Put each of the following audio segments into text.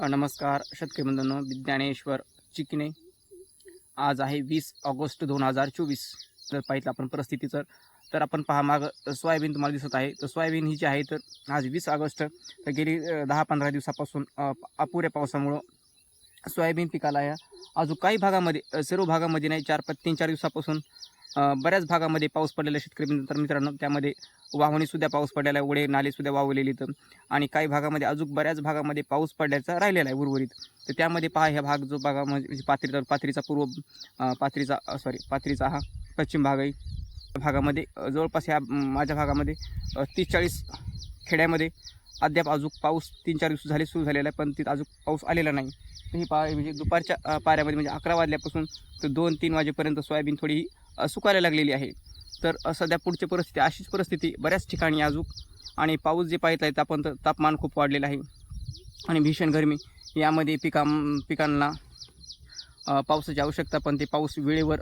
नमस्कार शेतकरी बंधूंनो विज्ञानेश्वर चिकणे आज आहे वीस ऑगस्ट दोन हजार चोवीस. जर पाहिलं आपण परिस्थितीचं तर आपण पहा माग सोयाबीन तुम्हाला दिसत आहे. तर सोयाबीन ही जी आहे तर आज वीस ऑगस्ट तर गेली दहा पंधरा दिवसापासून अपुऱ्या पावसामुळं सोयाबीन पिकाला आहे अजून काही भागामध्ये सर्व भागामध्ये नाही चार पाच तीन चार दिवसापासून बऱ्याच भागामध्ये पाऊस पडलेला शेतकरी मित्र मित्रांनो त्यामध्ये वाहवणीसुद्धा पाऊस पडलेला आहे ओढे नालेसुद्धा वावलेली तर आणि काही भागामध्ये अजून बऱ्याच भागामध्ये पाऊस पडल्याचा राहिलेला आहे उर्वरित. तर त्यामध्ये पहा ह्या भाग जो भागामध्ये म्हणजे पाथरीचा पूर्व पाथरीचा सॉरी पाथरीचा हा पश्चिम भाग आहे. भागामध्ये जवळपास ह्या माझ्या भागामध्ये तीस चाळीस खेड्यामध्ये अद्याप अजून पाऊस तीन चार दिवस झाले सुरू झालेला आहे पण तिथं अजून पाऊस आलेला नाही. तर ही पा म्हणजे दुपारच्या पाऱ्यामध्ये म्हणजे अकरा वाजल्यापासून तर दोन तीन वाजेपर्यंत सोयाबीन थोडी सुकायला लागलेली आहे. तर सध्या पुढची परिस्थिती अशीच परिस्थिती बऱ्याच ठिकाणी अजून आणि पाऊस जे पाहित आहे तापन तापमान खूप वाढलेलं आहे. आणि भीषण गरमी यामध्ये पिका पिकांना पावसाची आवश्यकता पण ते पाऊस वेळेवर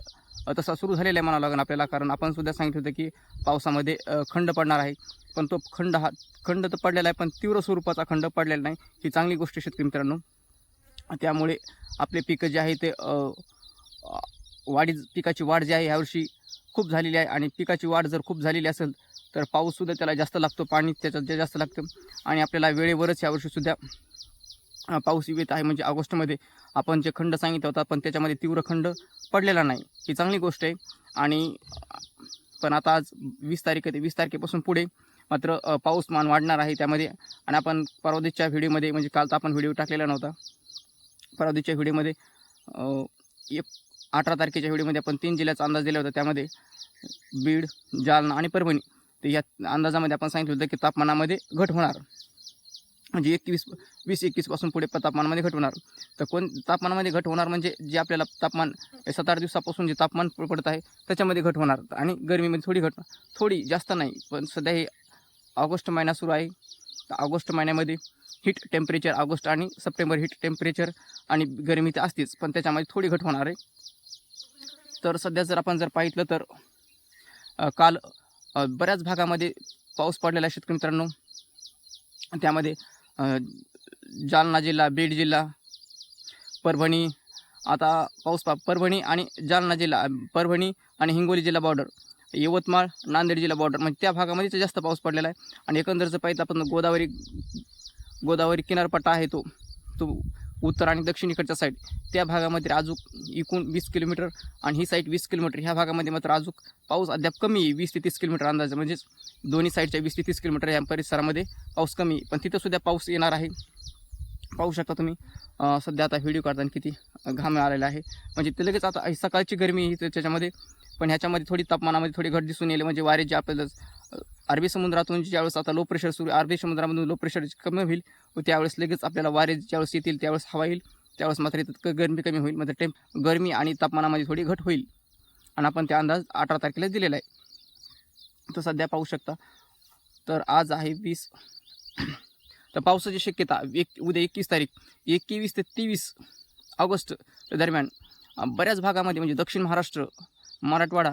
तसा सुरू झालेला आहे म्हणावं लागेल आपल्याला. कारण आपण सुद्धा सांगितलं होतं की पावसामध्ये खंड पडणार आहे. पण तो खंड हा खंड तर पडलेला आहे पण तीव्र स्वरूपाचा खंड पडलेला नाही. ही चांगली गोष्ट शेतकरी मित्रांनो. त्यामुळे आपले पिकं जे आहे ते वाढी पिकाची वाढ जी आहे ह्यावर्षी खूप झालेली आहे आणि पिकाची वाढ जर खूप झालेली असेल तर पाऊससुद्धा त्याला जास्त लागतो पाणी त्याच्यात जास्त लागतं. आणि आपल्याला वेळेवरच यावर्षीसुद्धा पाऊस येत आहे. म्हणजे ऑगस्टमध्ये आपण जे खंड सांगितला होता पण त्याच्यामध्ये तीव्र खंड पडलेला नाही. ही चांगली गोष्ट आहे. आणि पण आता आज वीस तारीख आहे. वीस तारखेपासून पुढे मात्र पाऊसमान वाढणार आहे त्यामध्ये. आणि आपण परवादीच्या व्हिडिओमध्ये म्हणजे कालचा आपण व्हिडिओ टाकलेला नव्हता. परवादीच्या व्हिडिओमध्ये एक अठरा तारखेच्या व्हिडिओमध्ये आपण तीन जिल्ह्याचा अंदाज दिला होता. त्यामध्ये बीड जालना आणि परभणी. तर या अंदाजामध्ये आपण सांगितलं होतं की तापमानामध्ये घट होणार. म्हणजे एकवीस वीस एकवीसपासून पुढे तापमानामध्ये घट होणार. तर कोण तापमानामध्ये घट होणार म्हणजे जे आपल्याला तापमान सात आठ दिवसापासून जे तापमान पडत आहे त्याच्यामध्ये घट होणार. आणि गरमीमध्ये थोडी घट थोडी जास्त नाही. पण सध्या हे ऑगस्ट महिना सुरू आहे. तर ऑगस्ट महिन्यामध्ये हीट टेम्परेचर ऑगस्ट आणि सप्टेंबर हीट टेम्परेचर आणि गरमी तर असतेच. पण त्याच्यामध्ये थोडी घट होणार आहे. तर सध्या जर आपण जर पाहिलं तर काल बऱ्याच भागामध्ये पाऊस पडलेला आहे शेतकरी मित्रांनो. त्यामध्ये जालना जिल्हा बीड जिल्हा परभणी आता पाऊस पा परभणी आणि जालना जिल्हा परभणी आणि हिंगोली जिल्हा बॉर्डर यवतमाळ नांदेड जिल्हा बॉर्डर म्हणजे त्या भागामध्ये जास्त पाऊस पडलेला आहे. आणि एकंदर जर पाहिजे आपण गोदावरी गोदावरी किनारपट्टा आहे तो तो उत्तर आणि दक्षिणेकडच्या साईड त्या भागामध्ये अजून एकूण वीस किलोमीटर आणि ही साईड वीस किलोमीटर. ह्या भागामध्ये मात्र अजून पाऊस अद्याप कमी आहे वीस ते तीस किलोमीटर अंदाजे. म्हणजेच दोन्ही साईडच्या वीस ते तीस किलोमीटर या परिसरामध्ये पाऊस कमी आहे. पण तिथं सुद्धा पाऊस येणार आहे. पाहू शकता तुम्ही सध्या आता व्हिडिओ काढताना किती घाम आलेला आहे. म्हणजे ते लगेच आता सकाळची गरमी ही त्याच्यामध्ये पण ह्याच्यामध्ये थोडी तापमानामध्ये थोडी घट दिसून येईल म्हणजे वारे जे आपल्याला अरबी समुद्रातून ज्यावेळेस आता लो प्रेशर सुरू अरबी समुद्रामधून लो प्रेशर कमी होईल व त्यावेळेस लगेच आपल्याला वारे ज्यावेळेस येतील त्यावेळेस हवा येईल. त्यावेळेस मात्र इथं गरमी कमी होईल मात्र टेम गरमी आणि तापमानामध्ये थोडी घट होईल. आणि आपण त्या अंदाज अठरा तारखेला दिलेला आहे. तर सध्या पाहू शकता. तर आज आहे वीस तर पावसाची शक्यता एक उद्या एकवीस तारीख एकवीस ते तेवीस ऑगस्ट दरम्यान बऱ्याच भागामध्ये म्हणजे दक्षिण महाराष्ट्र मराठवाडा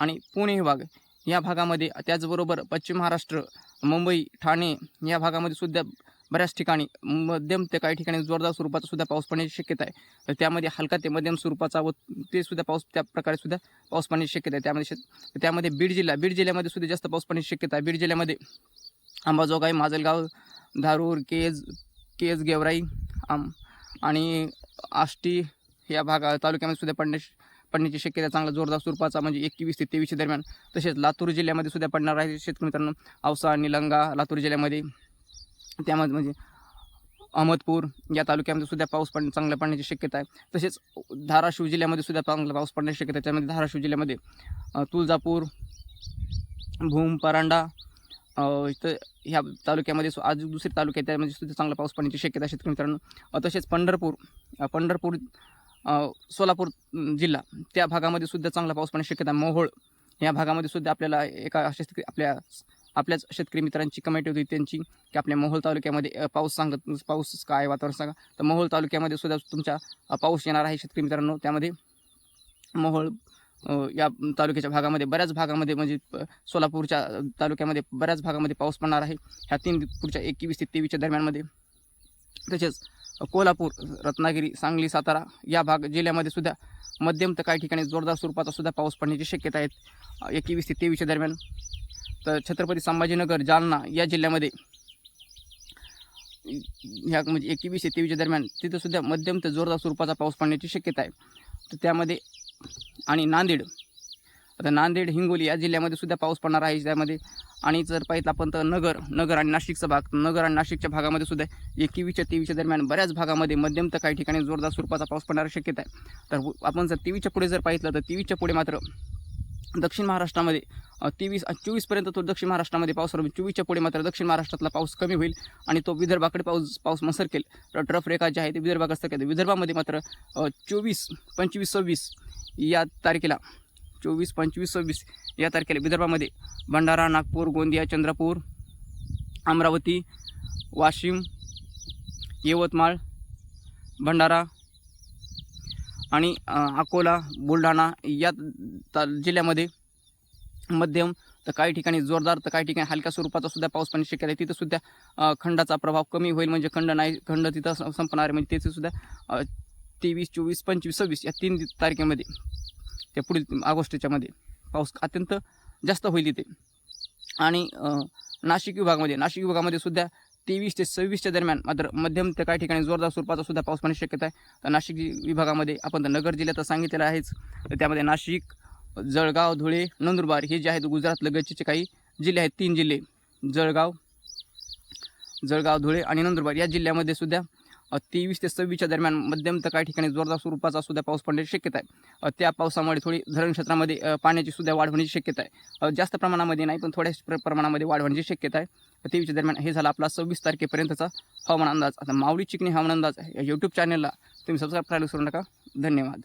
आणि पुणे विभाग या भागामध्ये त्याचबरोबर पश्चिम महाराष्ट्र मुंबई ठाणे या भागामध्ये सुद्धा बऱ्याच ठिकाणी मध्यम ते काही ठिकाणी जोरदार स्वरूपाचा सुद्धा पाऊस पडण्याची शक्यता आहे. तर त्यामध्ये हलका ते मध्यम स्वरूपाचा व ते सुद्धा पाऊस त्या प्रकारे सुद्धा पाऊस पडण्याची शक्यता आहे. त्यामध्ये शेत त्यामध्ये बीड जिल्हा बीड जिल्ह्यामध्ये सुद्धा जास्त पाऊस पडण्याची शक्यता आहे. बीड जिल्ह्यामध्ये अंबाजोगाई माजलगाव धारूर केज केज गेवराई आम आणि आष्टी या भागा तालुक्यामध्ये सुद्धा पडण्याची पडण्याची शक्यता चांगला जोरदार स्वरूपाचा म्हणजे एकवीस ते तेवीसच्या दरम्यान. तसेच लातूर जिल्ह्यामध्ये सुद्धा पडणार आहे. शेतकरी मित्रांनो औसा निलंगा लातूर जिल्ह्यामध्ये. त्यामध्ये म्हणजे अहमदपूर या तालुक्यामध्ये सुद्धा पाऊस पड चांगला पडण्याची शक्यता आहे. तसेच धाराशिव जिल्ह्यामध्ये सुद्धा चांगला पाऊस पडण्याची शक्यता आहे. त्यामध्ये धाराशिव जिल्ह्यामध्ये तुळजापूर भूम परांडा इथं ह्या तालुक्यामध्ये सु- आज दुसरे तालुके आहेत. त्यामध्ये सुद्धा चांगला पाऊस पडण्याची शक्यता आहे शेतकरी मित्रांनो. तसेच पंढरपूर पंढरपूर सोलापूर जिल्हा. त्या भागामध्ये सुद्धा चांगला पाऊस पडण्याची शक्यता मोहोळ या भागामध्ये सुद्धा आपल्याला एका शेतकरी आपल्या आपल्याच शेतकरी मित्रांची कमेंट होती त्यांची की आपल्या मोहोळ तालुक्यामध्ये पाऊस सांगत पाऊस काय वातावरण सांगा. तर मोहोळ तालुक्यामध्ये सुद्धा तुमच्या पाऊस येणार आहे शेतकरी मित्रांनो. त्यामध्ये मोहोळ या तालुक्याच्या भागामध्ये बऱ्याच भागामध्ये म्हणजे सोलापूरच्या तालुक्यामध्ये बऱ्याच भागामध्ये पाऊस पडणार आहे. ह्या तीन पुढच्या एकवीस ते तेवीसच्या दरम्यानमध्ये. तसेच कोल्हापूर रत्नागिरी सांगली सातारा या भाग जिल्ह्यामध्ये सुद्धा मध्यम तर काही ठिकाणी जोरदार स्वरूपाचा सुद्धा पाऊस पडण्याची शक्यता आहेत. एकवीस ते तेवीसच्या दरम्यान. तर छत्रपती संभाजीनगर जालना या जिल्ह्यामध्ये ह्या म्हणजे एकवीस ते तेवीसच्या दरम्यान तिथं सुद्धा मध्यम ते जोरदार स्वरूपाचा पाऊस पडण्याची शक्यता आहे. तर त्यामध्ये आणि नांदेड आता नांदेड हिंगोली या जिल्ह्यामध्ये सुद्धा पाऊस पडणार आहे. त्यामध्ये आणि जर पाहिलं आपण तर नगर नगर आणि नाशिकचा भाग नगर आणि नाशिकच्या भागामध्ये सुद्धा एकवीसच्या तेवीसच्या दरम्यान बऱ्याच भागामध्ये मध्यम तर काही ठिकाणी जोरदार स्वरूपाचा पाऊस पडण्याची शक्यता आहे. तर आपण जर तेवीसच्या पुढे जर पाहिलं तर तेवीसच्या पुढे मात्र दक्षिण महाराष्ट्रामध्ये तेवीस चोवीसपर्यंत तो दक्षिण महाराष्ट्रामध्ये पाऊस राहील चोवीसच्या पुढे मात्र दक्षिण महाराष्ट्रातला पाऊस कमी होईल आणि तो विदर्भाकडे पाऊस पाऊस मसरकेल तर ट्रफ रेखा जे आहे ते विदर्भाकडे सरकेल विदर्भामध्ये मात्र चोवीस पंचवीस सव्वीस या तारखेला चोवीस पंचवीस सव्वीस या तारखेला विदर्भामध्ये भंडारा नागपूर गोंदिया चंद्रपूर अमरावती वाशिम यवतमाळ भंडारा आणि अकोला बुलढाणा या ता जिल्ह्यामध्ये मध्यम तर काही ठिकाणी जोरदार तर काही ठिकाणी हलक्या स्वरूपाचा सुद्धा पाऊस पाणी शक्यता आहे. तिथंसुद्धा खंडाचा प्रभाव कमी होईल म्हणजे खंड नाही खंड तिथं संपणार आहे. म्हणजे तिथेसुद्धा तेवीस चोवीस पंचवीस सव्वीस या तीन तारखेमध्ये त्या पुढील ऑगस्टच्या मध्ये. पाऊस अत्यंत जास्त होईल इथे. आणि नाशिक विभागामध्ये नाशिक विभागामध्ये सुद्धा तेवीस ते सव्वीसच्या दरम्यान मात्र मध्यम ते काही ठिकाणी जोरदार स्वरूपाचा सुद्धा पाऊस पडण्याची शक्यता आहे. तर नाशिक विभागामध्ये आपण तर नगर जिल्ह्यात सांगितलेलं आहेच. तर त्यामध्ये नाशिक जळगाव धुळे नंदुरबार हे जे आहेत गुजरात लगतचे काही जिल्हे आहेत. तीन जिल्हे. जळगाव जळगाव धुळे आणि नंदुरबार या जिल्ह्यामध्ये सुद्धा तेवीस ते सव्वीसच्या दरम्यान मध्यम तर काही ठिकाणी जोरदार स्वरूपाचा सुद्धा पाऊस पडण्याची शक्यता आहे. त्या पावसामुळे थोडी धरण क्षेत्रामध्ये पाण्याची सुद्धा वाढ होण्याची शक्यता आहे. जास्त प्रमाणामध्ये नाही पण थोड्या प्र प्रमाणामध्ये वाढ होण्याची शक्यता आहे. तेवीसच्या दरम्यान हे झाला आपला सव्वीस तारखेपर्यंतचा हवामान अंदाज. आता मावळी चिकणी हवामान अंदाज या यूट्यूब चॅनलला तुम्ही सबस्क्राईब करायला विसरू नका. धन्यवाद.